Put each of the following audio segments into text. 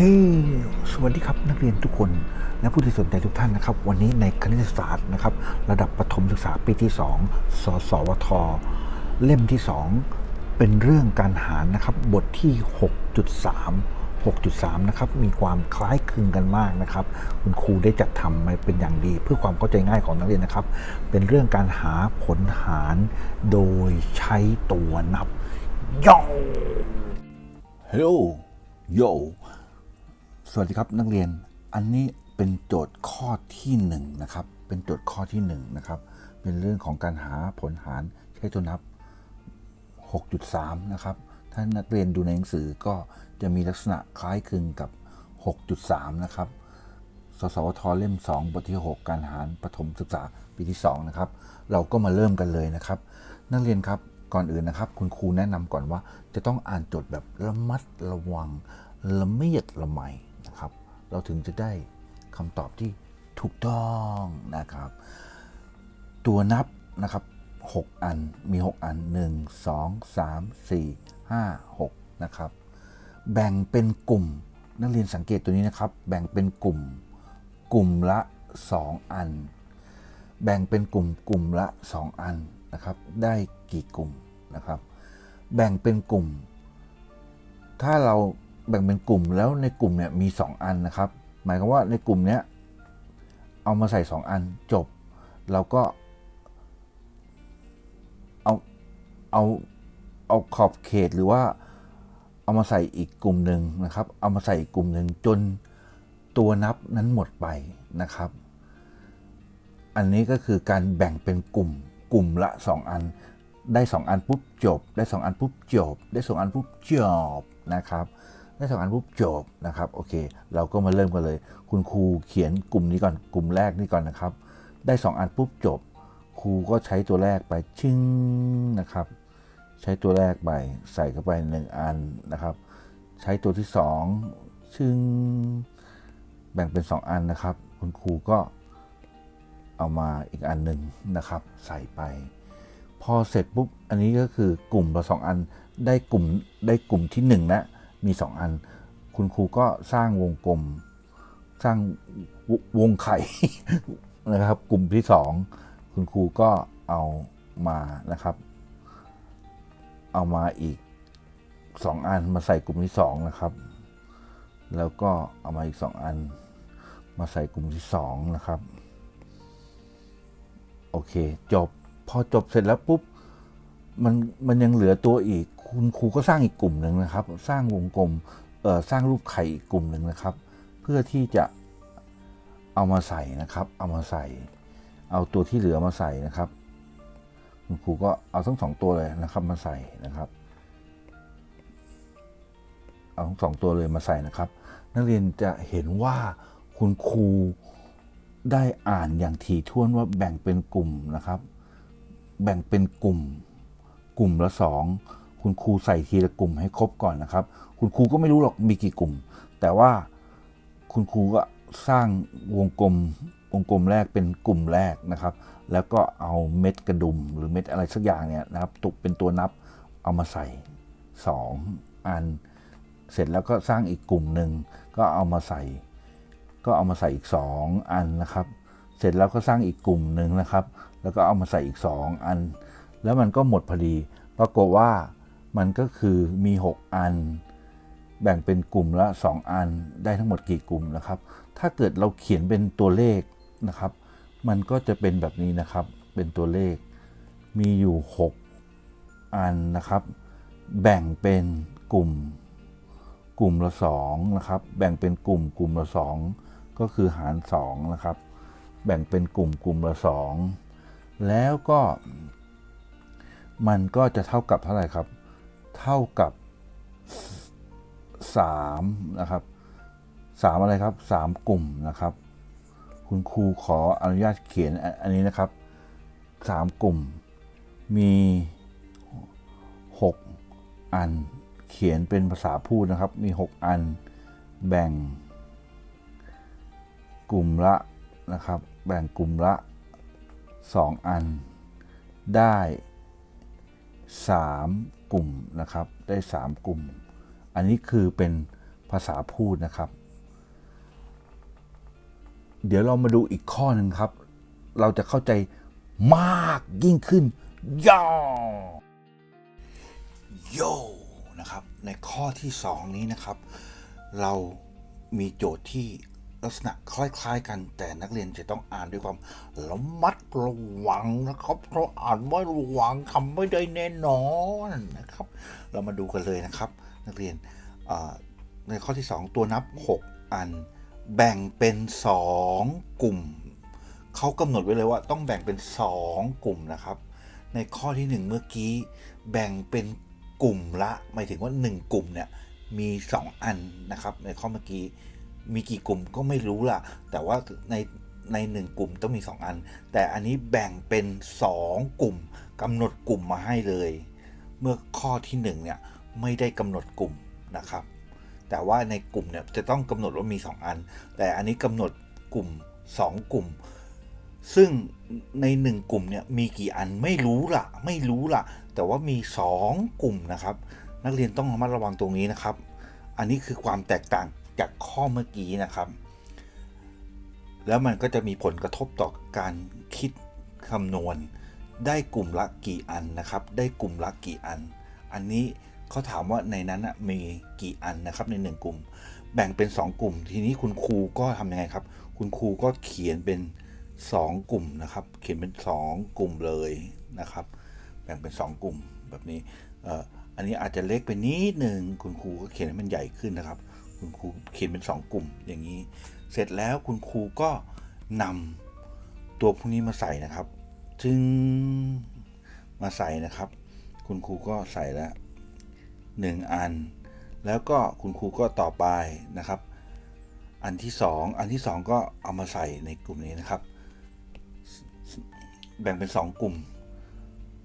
ฮ้ยสวัสดีครับนักเรียนทุกคน และผู้ที่สนใจทุกท่านนะครับ วันนี้ในคณิตศาสตร์นะครับ ระดับประถมศึกษาปีที่ 2 สสวท เล่มที่ 2 เป็นเรื่องการหารนะครับ บทที่ 6.3 6.3 นะครับ มีความคล้ายคลึงกันมากนะครับ คุณครูได้จัดทำมาเป็นอย่างดี เพื่อความเข้าใจง่ายของนักเรียนนะครับ เป็นเรื่องการหาผลหารโดยใช้ตัวนับย่อฮัลโหลโย สวัสดีครับนักเรียนอันนี้เป็นโจทย์ข้อที่หนึ่งนะครับ เป็นโจทย์ข้อที่หนึ่งนะครับ เป็นเรื่องของการหาผลหารใช้ตัวนับ 6.3 นะครับ ถ้านักเรียนดูในหนังสือก็จะมีลักษณะคล้ายคลึงกับ 6.3 นะครับ สสวทเล่ม 2 บทที่ 6 การหารปฐมศึกษาปีที่ 2 นะครับ เราก็มาเริ่มกันเลยนะครับ นักเรียนครับก่อนอื่นนะครับ คุณครูแนะนำก่อนว่าจะต้องอ่านโจทย์แบบระมัดระวังละเมียดละไม เราถึงจะได้คำตอบที่ถูกต้องนะครับ ตัวนับนะครับ 6 อันมี 6 อัน 1 2 3 4 5 6 นะครับ แบ่งเป็นกลุ่มนักเรียนสังเกตตัวนี้นะครับ แบ่งเป็นกลุ่มกลุ่มละ 2 อัน แบ่งเป็นกลุ่มกลุ่มละ 2 อันนะครับ ได้กี่กลุ่มนะครับ แบ่งเป็นกลุ่ม ถ้าเรา แบ่งเป็นกลุ่มแล้วในกลุ่มเนี่ยมี 2 อันนะครับ หมายความว่าในกลุ่มเนี้ยเอามาใส่ 2 อันจบ เราก็เอาเอาเอาขอบเขตหรือว่าเอามาใส่อีกกลุ่มหนึ่งนะครับ เอามาใส่อีกกลุ่มหนึ่งจนตัวนับนั้นหมดไปนะครับ อันนี้ก็คือการแบ่งเป็นกลุ่มกลุ่มละ 2 อัน ได้ 2 อันปุ๊บจบ ได้ 2 อันปุ๊บจบ ได้ 2 อันปุ๊บจบนะครับ ได้2อันปุ๊บจบนะครับโอเค เราก็มาเริ่มกันเลย คุณครูเขียนกลุ่มนี้ก่อนกลุ่มแรกนี่ก่อนนะครับ ได้ 2 อันปุ๊บจบ ครูก็ใช้ตัวแรกไปชึ้งนะครับ ใช้ตัวแรกไปใส่เข้าไป 1 อันนะครับ ใช้ตัวที่ 2 ชึ้งแบ่งเป็น 2 อันนะครับ คุณครูก็เอามาอีกอันหนึ่งนะครับ ใส่ไป พอเสร็จปุ๊บอันนี้ก็คือกลุ่มละสองอันได้กลุ่มได้กลุ่มที่หนึ่งนะ มีสองอัน คุณครูก็สร้างวงกลม สร้างววงไข่นะครับ กลุ่มที่สองคุณครูก็เอามานะครับ เอามาอีกสองอันมาใส่กลุ่มที่สองนะครับ แล้วก็เอามาอีกสองอัน มาใส่กลุ่มที่สองนะครับ โอเค จบพอจบเสร็จแล้วปุ๊บมันมันยังเหลือตัวอีก คุณครูก็สร้างอีกกลุ่มหนึ่งนะครับ สร้างวงกลมเอ่อสร้างรูปไข่อีกกลุ่มหนึ่งนะครับ เพื่อที่จะเอามาใส่นะครับ เอามาใส่ เอาตัวที่เหลือมาใส่นะครับ คุณครูก็เอาทั้งสองตัวเลยนะครับมาใส่นะครับเอาทั้งสองตัวเลยมาใส่นะครับ นักเรียนจะเห็นว่าคุณครูได้อ่านอย่างถี่ถ้วนว่าแบ่งเป็นกลุ่มนะครับ แบ่งเป็นกลุ่ม กลุ่มละสอง คุณครูใส่ทีละกลุ่มให้ครบก่อนนะครับ คุณครูก็ไม่รู้หรอกมีกี่กลุ่ม แต่ว่าคุณครูก็สร้างวงกลมวงกลมแรกเป็นกลุ่มแรกนะครับ แล้วก็เอาเม็ดกระดุมหรือเม็ดอะไรสักอย่างเนี่ยนะครับตุกเป็นตัวนับเอามาใส่ 2 อัน เสร็จแล้วก็สร้างอีกกลุ่มหนึ่งก็เอามาใส่ ก็เอามาใส่อีก 2 อันนะครับ เสร็จแล้วก็สร้างอีกกลุ่มหนึ่งนะครับ แล้วก็เอามาใส่อีก 2 อัน แล้วมันก็หมดพอดี ปรากฏว่า มันก็คือมี 6 อัน แบ่งเป็นกลุ่มละ 2 อันได้ทั้งหมดกี่กลุ่มนะครับ ถ้าเกิดเราเขียนเป็นตัวเลขนะครับ มันก็จะเป็นแบบนี้นะครับเป็นตัวเลขมีอยู่ 6 อันนะครับ แบ่งเป็นกลุ่มกลุ่มละ2นะครับ แบ่งเป็นกลุ่มกลุ่มละ 2 ก็คือหาร2นะครับ แบ่งเป็นกลุ่มกลุ่มละ 2 แล้วก็ มันก็จะเท่ากับเท่าไหร่ครับ เท่ากับ3นะครับ3อะไรครับ 3 กลุ่มนะครับ คุณครูขออนุญาตเขียนอันนนี้นะครับ 3 กลุ่ม มี 6 อันเขียนเป็นภาษาพูดนะครับ มี 6 อันแบ่ง กลุ่มละนะครับ แบ่งกลุ่มละ 2 อันได้ 3 กลุ่มนะครับ ได้ 3 กลุ่ม อันนี้คือเป็นภาษาพูดนะครับ เดี๋ยวเรามาดูอีกข้อหนึ่งครับ เราจะเข้าใจมากยิ่งขึ้นย่อโยนะครับ ในข้อที่สองนี้นะครับ เรามีโจทย์ที่ ลักษณะคล้ายๆ กัน แต่นักเรียนจะต้องอ่านด้วยความระมัดระวังนะครับเพราะอ่านไม่ระวังทำไม่ได้แน่นอนนะครับ เรามาดูกันเลยนะครับ นักเรียนในข้อที่ 2 ตัวนับ 6 อัน แบ่งเป็น 2 กลุ่มเขากำหนดไว้เลยว่าต้องแบ่งเป็น 2 กลุ่มนะครับ ในข้อที่ 1 เมื่อกี้ แบ่งเป็นกลุ่มละหมายถึงว่า 1 กลุ่มเนี่ยมี 2 อันนะครับ ในข้อเมื่อกี้ มีกี่กลุ่มก็ไม่รู้ล่ะ แต่ว่าในในหนึ่งกลุ่มต้องมี 2 อัน แต่อันนี้แบ่งเป็น 2 กลุ่มกำหนดกลุ่มมาให้เลย เมื่อข้อที่1เนี่ยไม่ได้กำหนดกลุ่มนะครับ แต่ว่าในกลุ่มเนี่ยจะต้องกำหนดว่ามี 2 อัน แต่อันนี้กำหนดกลุ่ม 2 กลุ่ม ซึ่งใน 1 กลุ่มเนี่ยมีกี่อันไม่รู้ล่ะไม่รู้ล่ะแต่ว่ามี 2 กลุ่มนะครับ นักเรียนต้องระมัดระวังตรงนี้นะครับ อันนี้คือความแตกต่าง จากข้อเมื่อกี้นะครับ แล้วมันก็จะมีผลกระทบต่อการคิดคำนวณ ได้กลุ่มละกี่อันนะครับ ได้กลุ่มละกี่อัน อันนี้เขาถามว่าในนั้นมีกี่อันนะครับในหนึ่งกลุ่ม แบ่งเป็น 2 กลุ่ม ทีนี้คุณครูก็ทำยังไงครับ คุณครูก็เขียนเป็น 2 กลุ่มนะครับ เขียนเป็น 2 กลุ่มเลยนะครับ แบ่งเป็น 2 กลุ่มแบบนี้อันนี้อาจจะเล็กไปนิดหนึ่งคุณครูก็เขียนให้มันใหญ่ขึ้นนะครับ คุณครูเขียนเป็น 2 กลุ่มอย่างนี้ เสร็จแล้วคุณครูก็นำตัวพวกนี้มาใส่นะครับจึงมาใส่นะครับ คุณครูก็ใส่แล้วหนึ่งอัน แล้วก็คุณครูก็ต่อไปนะครับ อันที่สองอันที่สองก็เอามาใส่ในกลุ่มนี้นะครับ แบ่งเป็นสองกลุ่ม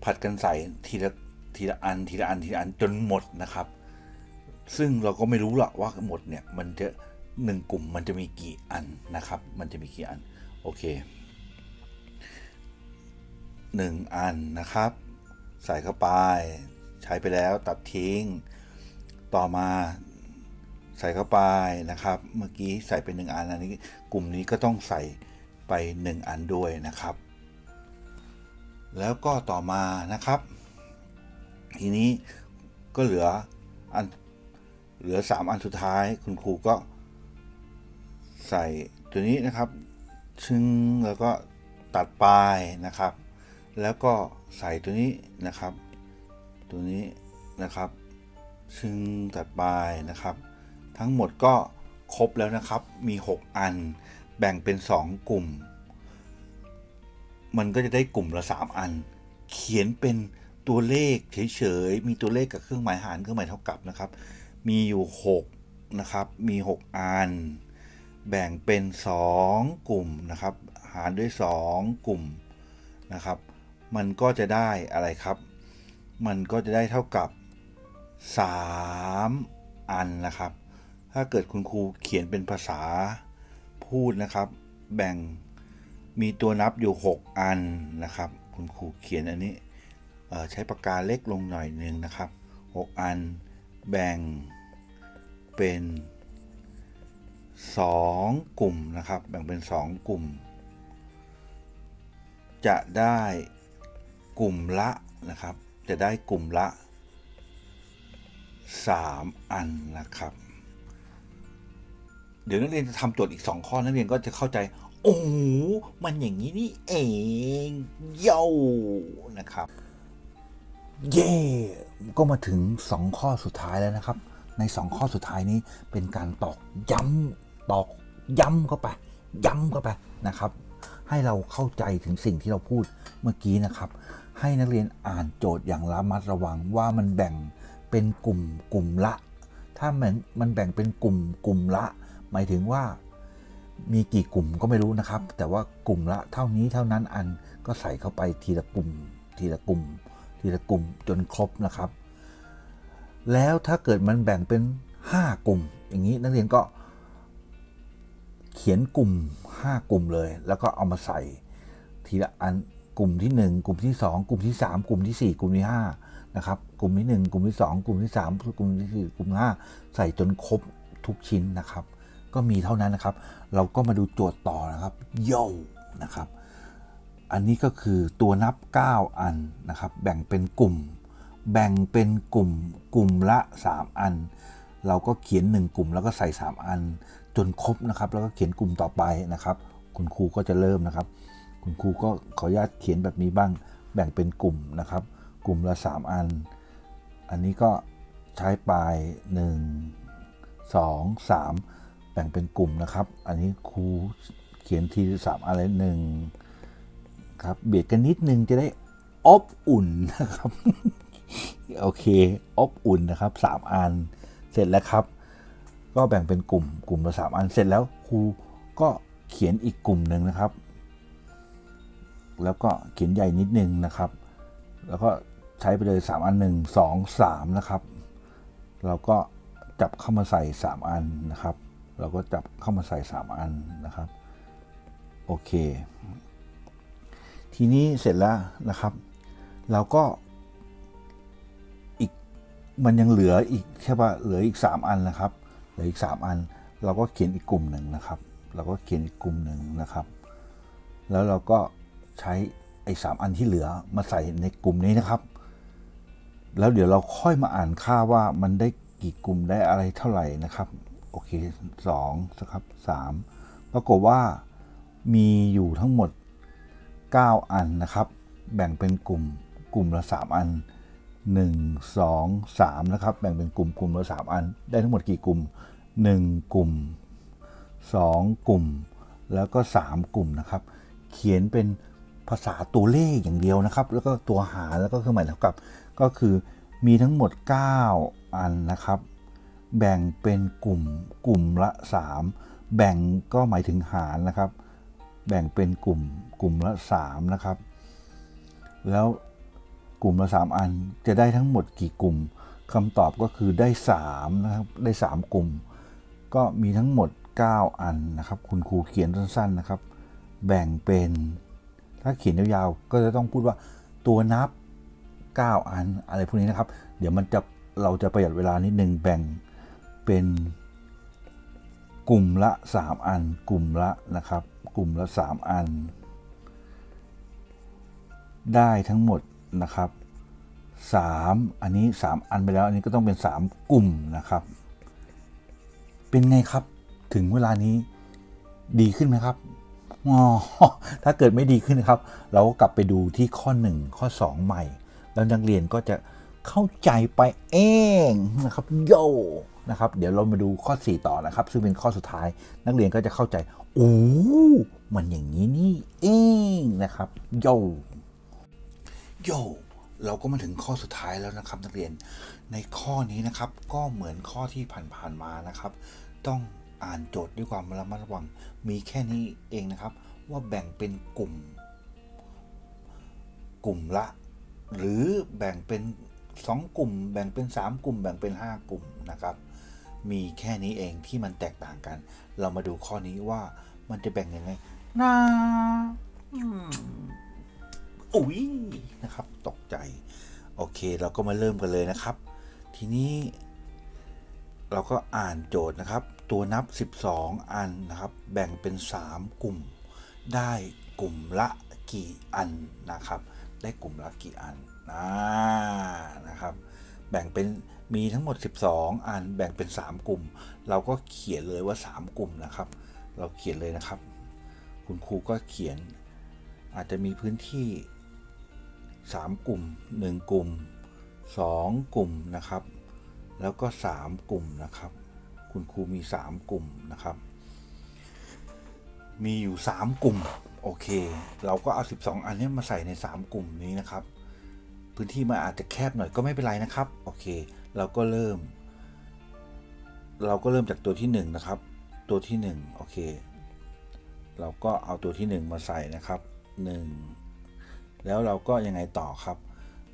ผัดกันใส่ทีละทีละอันทีละอันทีละอันจนหมดนะครับ ซึ่งเราก็ไม่รู้หรอกว่าหมดเนี่ยมันจะหนึ่งกลุ่มมันจะมีกี่อันนะครับ มันจะมีกี่อัน โอเคหนึ่งอันนะครับ ใส่เข้าไป ใช้ไปแล้วตัดทิ้ง ต่อมาใส่เข้าไปนะครับ เมื่อกี้ใส่ไปหนึ่งอันอันนี้ กลุ่มนี้ก็ต้องใส่ไปหนึ่งอันด้วยนะครับ แล้วก็ต่อมานะครับ ทีนี้ก็เหลืออัน เหลือ 3 อันสุดท้ายคุณครูก็ใส่ตัวนี้นะครับ ชึงแล้วก็ตัดปลายนะครับ แล้วก็ใส่ตัวนี้นะครับ ตัวนี้นะครับ ชึงตัดปลายนะครับ ทั้งหมดก็ครบแล้วนะครับ มี 6 อัน แบ่งเป็น 2 กลุ่ม มันก็จะได้กลุ่มละ 3 อัน เขียนเป็นตัวเลขเฉยๆ มีตัวเลขกับเครื่องหมายหารเครื่องหมายเท่ากับนะครับ มีอยู่6นะครับ มี 6 อัน แบ่งเป็น 2 กลุ่มนะครับ หารด้วย 2 กลุ่มนะครับ มันก็จะได้อะไรครับ มันก็จะได้เท่ากับ 3 อันนะครับ ถ้าเกิดคุณครูเขียนเป็นภาษาพูดนะครับ แบ่งมีตัวนับอยู่ 6 อันนะครับ คุณครูเขียนอันนี้ใช้ปากกาเล็กลงหน่อยหนึ่งนะครับ 6 อันแบ่ง เป็น 2 กลุ่มนะครับ แบ่งเป็น 2 กลุ่ม จะได้กลุ่มละนะครับ จะได้กลุ่มละ 3 อันนะครับ เดี๋ยวนักเรียนจะทำโจทย์อีก 2 ข้อ นักเรียนก็จะเข้าใจ โอ้โหมันอย่างนี้นี่เองโย่นะครับ เย่ก็มาถึง 2 ข้อสุดท้ายแล้วนะครับ ใน 2 ข้อสุดท้ายนี้เป็นการตอกย้ำตอกย้ำเข้าไป ย้ำเข้าไปนะครับ ให้เราเข้าใจถึงสิ่งที่เราพูดเมื่อกี้นะครับ ให้นักเรียนอ่านโจทย์อย่างระมัดระวังว่ามันแบ่งเป็นกลุ่มกลุ่มละ ถ้ามันมันแบ่งเป็นกลุ่มกลุ่มละ หมายถึงว่ามีกี่กลุ่มก็ไม่รู้นะครับ แต่ว่ากลุ่มละเท่านี้เท่านั้นอันก็ใส่เข้าไปทีละกลุ่ม ทีละกลุ่ม ทีละกลุ่มจนครบนะครับ แล้วถ้าเกิดมันแบ่งเป็น 5 กลุ่ม อย่างนี้นักเรียนก็เขียนกลุ่ม 5 กลุ่มเลย แล้วก็เอามาใส่ทีละอันกลุ่มที่ 1 กลุ่มที่ 2 กลุ่มที่ 3 กลุ่มที่ 4 กลุ่มที่5นะครับกลุ่มที่ 1 กลุ่มที่ 2 กลุ่มที่ 3 กลุ่มที่ 4 กลุ่มที่5ใส่จนครบทุกชิ้นนะครับ ก็มีเท่านั้นนะครับ เราก็มาดูโจทย์ต่อนะครับโยนะครับ อันนี้ก็คือตัวนับ 9 อันนะครับ แบ่งเป็นกลุ่ม แบ่งเป็นกลุ่มกลุ่มละ 3 อัน เราก็เขียน 1 กลุ่มแล้วก็ใส่ 3 อัน จนครบนะครับ แล้วก็เขียนกลุ่มต่อไปนะครับ คุณครูก็จะเริ่มนะครับ คุณครูก็ขออนุญาตเขียนแบบนี้บ้าง แบ่งเป็นกลุ่มนะครับ กลุ่มละ 3 อัน อันนี้ก็ใช้ปลาย 1 2 3 แบ่งเป็นกลุ่มนะครับ อันนี้ครูเขียนทีสามอะไรหนึ่งครับเบียดกันนิดนึงจะได้อบอุ่นนะครับ โอเคอบอุ่นนะครับสามอันเสร็จแล้วครับ ก็แบ่งเป็นกลุ่มกลุ่มละสามอันเสร็จแล้วครูก็เขียนอีกกลุ่มหนึ่งนะครับ แล้วก็เขียนใหญ่นิดนึงนะครับ แล้วก็ใช้ไปเลย 3 อัน 1 2 3 นะครับ เราก็จับเข้ามาใส่ 3 อันนะครับ เราก็จับเข้ามาใส่ 3 อันนะครับ โอเค ทีนี้เสร็จแล้วนะครับ เราก็ มันยังเหลืออีกแค่ว่าเหลืออีก 3 อันนะครับเหลืออีก 3 อัน เราก็เขียนอีกกลุ่มหนึ่งนะครับ เราก็เขียนอีกกลุ่มหนึ่งนะครับ แล้วเราก็ใช้ไอ้สามอันที่เหลือมาใส่ในกลุ่มนี้นะครับ แล้วเดี๋ยวเราค่อยมาอ่านค่าว่ามันได้กี่กลุ่มได้อะไรเท่าไหร่นะครับ โอเคสองนะครับสามปรากฏว่ามีอยู่ทั้งหมด 9 อันนะครับ แบ่งเป็นกลุ่มกลุ่มละ 3 อัน 1 2 3 นะครับ แบ่งเป็นกลุ่มกลุ่มละ3อัน ได้ทั้งหมดกี่กลุ่ม 1 กลุ่ม 2 กลุ่ม แล้วก็ 3 กลุ่มนะครับ เขียนเป็นภาษาตัวเลขอย่างเดียวนะครับ แล้วก็ตัวหารแล้วก็เครื่องหมายเท่ากับ ก็คือมีทั้งหมด 9 อันนะครับ แบ่งเป็นกลุ่มกลุ่มละ 3 แบ่งก็หมายถึงหารนะครับ แบ่งเป็นกลุ่มกลุ่มละ 3 นะครับ แล้ว กลุ่มละ3อันจะได้ทั้งหมดกี่กลุ่มคำตอบก็คือได้3นะครับได้3กลุ่ม ก็มีทั้งหมด 9 อันนะครับ คุณครูเขียนสั้นๆนะครับ แบ่งเป็น ถ้าเขียนยาวๆก็จะต้องพูดว่าตัวนับ 9 อันอะไรพวกนี้นะครับ เดี๋ยวมันจะเราจะประหยัดเวลานิดนึงแบ่งเป็นกลุ่มละ 3 อัน กลุ่มละนะครับ กลุ่มละ 3 อัน ได้ทั้งหมด นะครับ 3 อันนี้ 3 อันไปแล้ว อันนี้ก็ต้องเป็น 3 กลุ่มนะครับ เป็นไงครับถึงเวลานี้ดีขึ้นไหมครับอ๋อถ้าเกิดไม่ดีขึ้นนะครับ เราก็กลับไปดูที่ข้อ 1 ข้อ 2 ใหม่ แล้วนักเรียนก็จะเข้าใจไปเองนะครับโยนะครับ เดี๋ยวเรามาดูข้อ 4 ต่อนะครับ ซึ่งเป็นข้อสุดท้าย นักเรียนก็จะเข้าใจโอ้มันอย่างนี้นี่เองนะครับโย โยเราก็มาถึงข้อสุดท้ายแล้วนะครับ นักเรียนในข้อนี้นะครับ ก็เหมือนข้อที่ผ่านๆมานะครับ ต้องอ่านโจทย์ด้วยความระมัดระวังมีแค่นี้เองนะครับ ว่าแบ่งเป็นกลุ่ม กลุ่มละ หรือแบ่งเป็น 2 กลุ่ม แบ่งเป็น 3 กลุ่ม แบ่งเป็น 5 กลุ่มนะครับ มีแค่นี้เองที่มันแตกต่างกัน เรามาดูข้อนี้ว่ามันจะแบ่งยังไงนะ อุ้ยนะครับ ตกใจ โอเค เราก็มาเริ่มกันเลยนะครับ ทีนี้เราก็อ่านโจทย์นะครับ ตัวนับ 12 อันนะครับ แบ่งเป็น 3 กลุ่ม ได้กลุ่มละกี่อันนะครับ ได้กลุ่มละกี่อันนะนะครับ แบ่งเป็นมีทั้งหมด 12 อันแบ่งเป็น 3 กลุ่ม เราก็เขียนเลยว่า 3 กลุ่มนะครับ เราเขียนเลยนะครับ คุณครูก็เขียนอาจจะมีพื้นที่ 3 กลุ่ม 1 กลุ่ม 2 กลุ่มนะครับ แล้วก็ 3 กลุ่มนะครับ คุณครูมี 3 กลุ่มนะครับ มีอยู่ 3 กลุ่มโอเค เราก็เอา 12 อันนี้มาใส่ใน 3 กลุ่มนี้นะครับ พื้นที่มันอาจจะแคบหน่อยก็ไม่เป็นไรนะครับโอเค เราก็เริ่ม เราก็เริ่มจากตัวที่ 1 นะครับ ตัวที่ 1 โอเค เราก็เอาตัวที่ 1 มาใส่นะครับ 1 แล้วเราก็ยังไงต่อครับ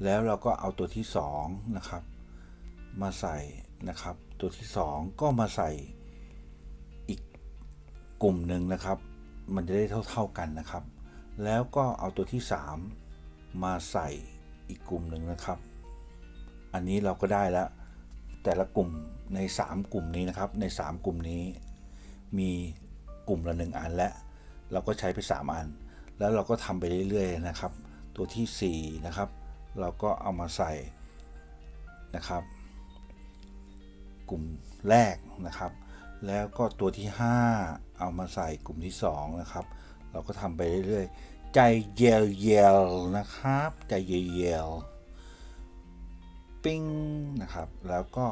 แล้วเราก็เอาตัวที่2นะครับ มาใส่นะครับ ตัวที่ 2 ก็มาใส่อีกกลุ่มหนึ่งนะครับ มันจะได้เท่า ๆกันนะครับ แล้วก็เอาตัวที่ 3 มาใส่อีกกลุ่มหนึ่งนะครับ อันนี้เราก็ได้แล้วแต่ละกลุ่มใน 3 กลุ่มนี้นะครับ ใน 3 กลุ่มนี้ มีกลุ่มละหนึ่งอันและ เราก็ใช้ไป 3 อัน แล้วเราก็ทำไปเรื่อยๆนะครับ ตัวทีสี่ 4 นะครับ เราก็เอามาใส่นะครับ กลุ่มแรกนะครับ แล้วก็ตัวที่ 5 เอามาใส่กลุ่มที่ 2 นะครับ เราก็ทำไปเรื่อยๆ ใจเยลเยลๆนะครับ ใจเยลเยลๆปิ้งนะครับ แล้วก็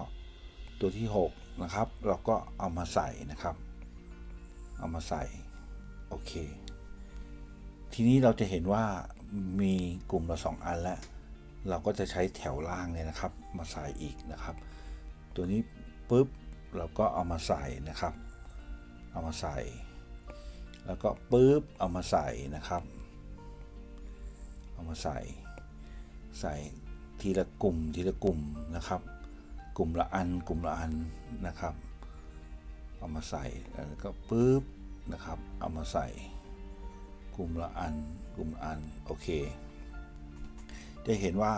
ตัวที่ 6 นะครับ เราก็เอามาใส่นะครับ เอามาใส่ โอเค ทีนี้เราจะเห็นว่า มีกลุ่มละสองอันแล้ว เราก็จะใช้แถวล่างเลยนะครับ มาใส่อีกนะครับ ตัวนี้ปุ๊บเราก็เอามาใส่นะครับ เอามาใส่ แล้วก็ปุ๊บเอามาใส่นะครับ เอามาใส่ ใส่ทีละกลุ่มทีละกลุ่มนะครับ กลุ่มละอันกลุ่มละอันนะครับ เอามาใส่แล้วก็ปุ๊บนะครับ เอามาใส่กลุ่มละอัน กลุ่มอันโอเค จะเห็นว่า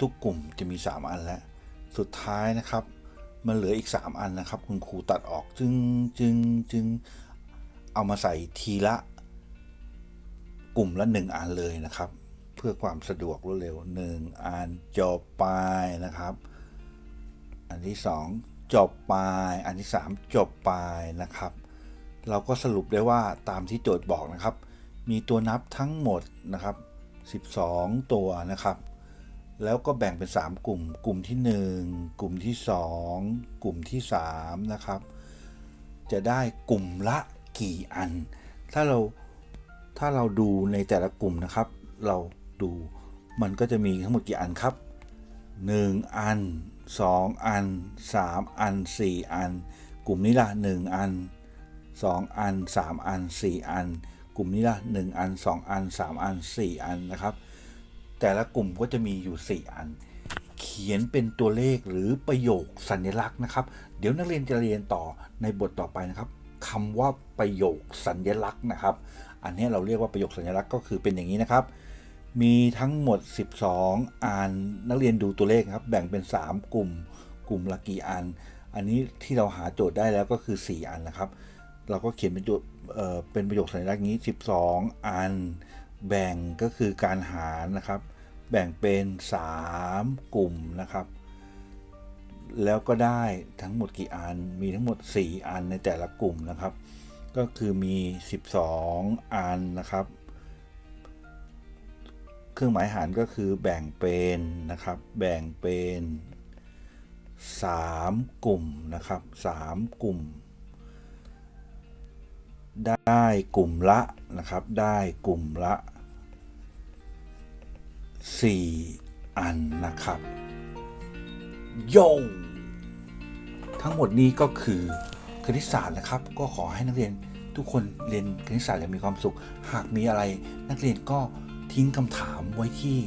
ทุกกลุ่มจะมี 3 อันแล้ว สุดท้ายนะครับ มันเหลืออีก 3 อันนะครับ คุณครูตัดออกจึงจึงจึงเอามาใส่ทีละ กลุ่มละ 1 อันเลยนะครับ เพื่อความสะดวกรวดเร็ว 1 อันจบไปนะครับ อันที่ 2 จบไป อันที่ 3 จบไปนะครับ เราก็สรุปได้ว่าตามที่โจทย์บอกนะครับ มีตัวนับทั้งหมดนะครับ 12 ตัวนะครับ แล้วก็แบ่งเป็น 3 กลุ่ม กลุ่มที่ 1 กลุ่มที่ 2 กลุ่มที่ 3 นะครับ จะได้กลุ่มละกี่อัน ถ้าเราถ้าเราดูในแต่ละกลุ่มนะครับ เราดูมันก็จะมีทั้งหมดกี่อันครับ 1 อัน 2 อัน 3 อัน 4 อัน กลุ่มนี้ละ 1 อัน 2 อัน 3 อัน 4 อัน กลุ่มนี้ละ1อัน 2 อัน 3 อัน 4 อันนะครับ แต่ละกลุ่มก็จะมีอยู่ 4 อัน เขียนเป็นตัวเลขหรือประโยคสัญลักษณ์นะครับ เดี๋ยวนักเรียนจะเรียนต่อในบทต่อไปนะครับคำว่าประโยคสัญลักษณ์นะครับ อันนี้เราเรียกว่าประโยคสัญลักษณ์ก็คือเป็นอย่างนี้นะครับ มีทั้งหมด 12 อัน นักเรียนดูตัวเลขครับ แบ่งเป็น 3 กลุ่ม กลุ่มละกี่อัน อันนี้ที่เราหาโจทย์ได้แล้วก็คือ 4 อันนะครับ เราก็เขียนเป็นจทย์เอ่อเป็นประโยคสัญลักษณ์นี้ 12 อัน แบ่งก็คือการหารนะครับ แบ่งเป็น 3 กลุ่มนะครับ แล้วก็ได้ทั้งหมดกี่อัน มีทั้งหมด 4 อันในแต่ละกลุ่มนะครับ ก็คือมี 12 อันนะครับ เครื่องหมายหารก็คือแบ่งเป็นนะครับ แบ่งเป็น 3 กลุ่มนะครับ 3 กลุ่ม ได้กลุ่มละนะครับ ได้กลุ่มละ 4 อันนะครับโยทั้งหมดนี้ก็คือคณิตศาสตร์นะครับ ก็ขอให้นักเรียนทุกคนเรียนคณิตศาสตร์อย่างมีความสุข หากมีอะไรนักเรียนก็ทิ้งคำถามไว้ที่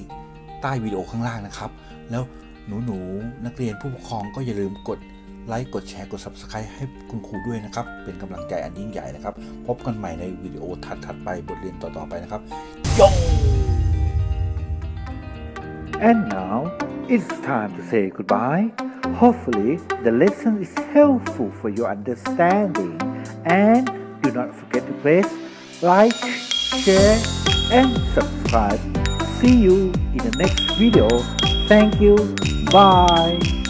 ใต้วิดีโอข้างล่างนะครับ แล้วหนูหนูนักเรียนผู้ปกครองก็อย่าลืมกด ไลค์กดแชร์กด Subscribe ให้คุณครูด้วยนะครับ เป็นกำลังใจอันยิ่งใหญ่นะครับ พบกันใหม่ในวิดีโอถัดๆไปบทเรียนต่อๆไปนะครับโย And now it's time to say goodbye. Hopefully, the lesson is helpful for your understanding. And do not forget to press like, share, and subscribe. See you in the next video. Thank you. Bye.